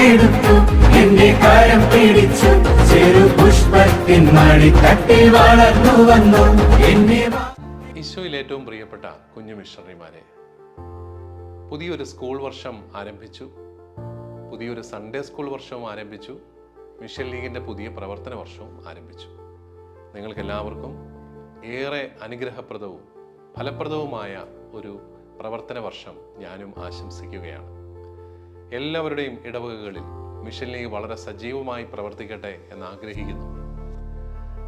ഏറ്റെടുത്തു എന്റെ കരം പിടിച്ചു. ചെറു പുഷ്പത്തിൻ മണി തട്ടി വളർന്നു വന്നു. എന്നെ ഈശോയിൽ ഏറ്റവും പ്രിയപ്പെട്ട കുഞ്ഞു മിഷണറിമാരെ പുതിയൊരു സ്കൂൾ വർഷം ആരംഭിച്ചു. പുതിയൊരു സൺഡേ സ്കൂൾ വർഷവും ആരംഭിച്ചു. മിഷൻ ലീഗിന്റെ പുതിയ പ്രവർത്തന വർഷവും ആരംഭിച്ചു. നിങ്ങൾക്കെല്ലാവർക്കും ഏറെ അനുഗ്രഹപ്രദവും ഫലപ്രദവുമായ ഒരു പ്രവർത്തന വർഷം ഞാനും ആശംസിക്കുകയാണ്. എല്ലാവരുടെയും ഇടവകകളിൽ മിഷൻ ലീഗ് വളരെ സജീവമായി പ്രവർത്തിക്കട്ടെ എന്ന് ആഗ്രഹിക്കുന്നു.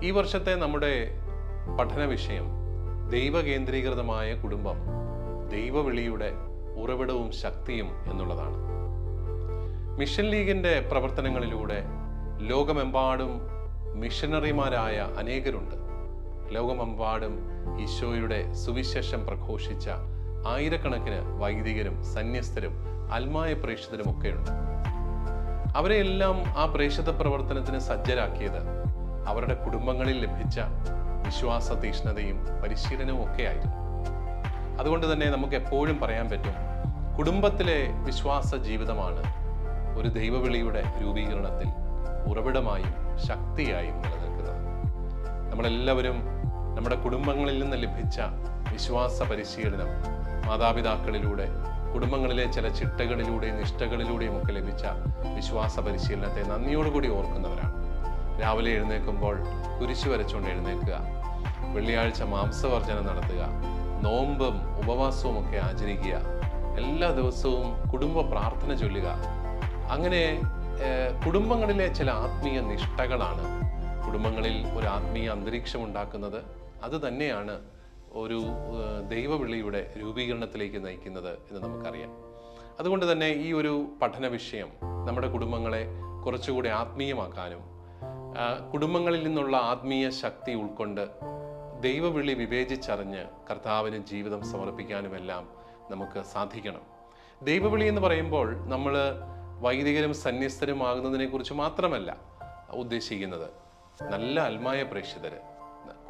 ഈ വർഷത്തെ നമ്മുടെ പഠന വിഷയം ദൈവകേന്ദ്രീകൃതമായ കുടുംബം ദൈവവിളിയുടെ ഉറവിടവും ശക്തിയും എന്നുള്ളതാണ്. മിഷൻ ലീഗിന്റെ പ്രവർത്തനങ്ങളിലൂടെ ലോകമെമ്പാടും മിഷനറിമാരായ അനേകരുണ്ട്. ലോകമെമ്പാടും ഈശോയുടെ സുവിശേഷം പ്രഘോഷിച്ച ആയിരക്കണക്കിന് വൈദികരും സന്യസ്തരും അൽമായ പ്രേക്ഷിതരും ഒക്കെയുണ്ട്. അവരെയെല്ലാം ആ പ്രേക്ഷിത പ്രവർത്തനത്തിന് സജ്ജരാക്കിയത് അവരുടെ കുടുംബങ്ങളിൽ ലഭിച്ച വിശ്വാസ തീഷ്ണതയും പരിശീലനവും ഒക്കെ ആയിരുന്നു. അതുകൊണ്ട് തന്നെ നമുക്ക് എപ്പോഴും പറയാൻ പറ്റും കുടുംബത്തിലെ വിശ്വാസ ജീവിതമാണ് ഒരു ദൈവവിളിയുടെ രൂപീകരണത്തിൽ ഉറവിടമായും ശക്തിയായും നിലനിൽക്കുന്നത്. നമ്മളെല്ലാവരും നമ്മുടെ കുടുംബങ്ങളിൽ നിന്ന് ലഭിച്ച വിശ്വാസ പരിശീലനം മാതാപിതാക്കളിലൂടെ കുടുംബങ്ങളിലെ ചില ചിട്ടകളിലൂടെയും നിഷ്ഠകളിലൂടെയും ഒക്കെ ലഭിച്ച വിശ്വാസ പരിശീലനത്തെ നന്ദിയോടുകൂടി ഓർക്കുന്നവരാണ്. രാവിലെ എഴുന്നേൽക്കുമ്പോൾ കുരിശു വരച്ചുകൊണ്ട് എഴുന്നേൽക്കുക. വെള്ളിയാഴ്ച മാംസവർജനം നടത്തുക. നോമ്പും ഉപവാസവും ഒക്കെ ആചരിക്കുക. എല്ലാ ദിവസവും കുടുംബ പ്രാർത്ഥന ചൊല്ലുക. അങ്ങനെ കുടുംബങ്ങളിലെ ചില ആത്മീയ നിഷ്ഠകളാണ് കുടുംബങ്ങളിൽ ഒരു ആത്മീയ അന്തരീക്ഷം ഉണ്ടാക്കുന്നത്. അത് തന്നെയാണ് ഒരു ദൈവവിളിയുടെ രൂപീകരണത്തിലേക്ക് നയിക്കുന്നത് എന്ന് നമുക്കറിയാം. അതുകൊണ്ട് തന്നെ ഈ ഒരു പഠന വിഷയം നമ്മുടെ കുടുംബങ്ങളെ കുറച്ചുകൂടി ആത്മീയമാക്കാനും കുടുംബങ്ങളിൽ നിന്നുള്ള ആത്മീയ ശക്തി ഉൾക്കൊണ്ട് ദൈവവിളി വിവേചിച്ചറിഞ്ഞ് കർത്താവിന് ജീവിതം സമർപ്പിക്കാനുമെല്ലാം നമുക്ക് സാധിക്കണം. ദൈവവിളി എന്ന് പറയുമ്പോൾ നമ്മൾ വൈദികരും സന്യസ്തരുമാകുന്നതിനെ കുറിച്ച് മാത്രമല്ല ഉദ്ദേശിക്കുന്നത്. നല്ല അൽമായ പ്രേക്ഷിതര് കു-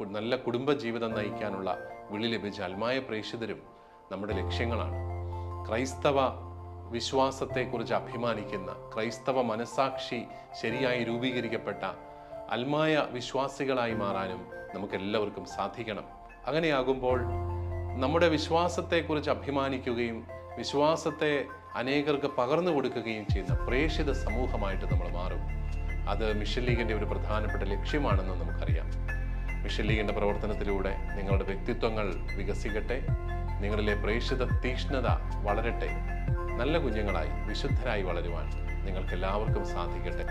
നല്ല കുടുംബ ജീവിതം നയിക്കാനുള്ള വിളി ലഭിച്ച അൽമായ പ്രേക്ഷിതരും നമ്മുടെ ലക്ഷ്യങ്ങളാണ്. ക്രൈസ്തവ വിശ്വാസത്തെക്കുറിച്ച് അഭിമാനിക്കുന്ന ക്രൈസ്തവ മനസാക്ഷി ശരിയായി രൂപീകരിക്കപ്പെട്ട അൽമായ വിശ്വാസികളായി മാറാനും നമുക്കെല്ലാവർക്കും സാധിക്കണം. അങ്ങനെയാകുമ്പോൾ നമ്മുടെ വിശ്വാസത്തെക്കുറിച്ച് അഭിമാനിക്കുകയും വിശ്വാസത്തെ അനേകർക്ക് പകർന്നു കൊടുക്കുകയും ചെയ്യുന്ന പ്രേക്ഷിത സമൂഹമായിട്ട് നമ്മൾ മാറും. അത് മിഷൻ ലീഗിന്റെ ഒരു പ്രധാനപ്പെട്ട ലക്ഷ്യമാണെന്ന് നമുക്കറിയാം. മിഷൻ ലീഗിന്റെ പ്രവർത്തനത്തിലൂടെ നിങ്ങളുടെ വ്യക്തിത്വങ്ങൾ വികസിക്കട്ടെ. നിങ്ങളിലെ പ്രേക്ഷിത തീക്ഷ്ണത വളരട്ടെ. നല്ല കുഞ്ഞുങ്ങളായി വിശുദ്ധരായി വളരുവാൻ നിങ്ങൾക്ക് എല്ലാവർക്കും സാധിക്കട്ടെ.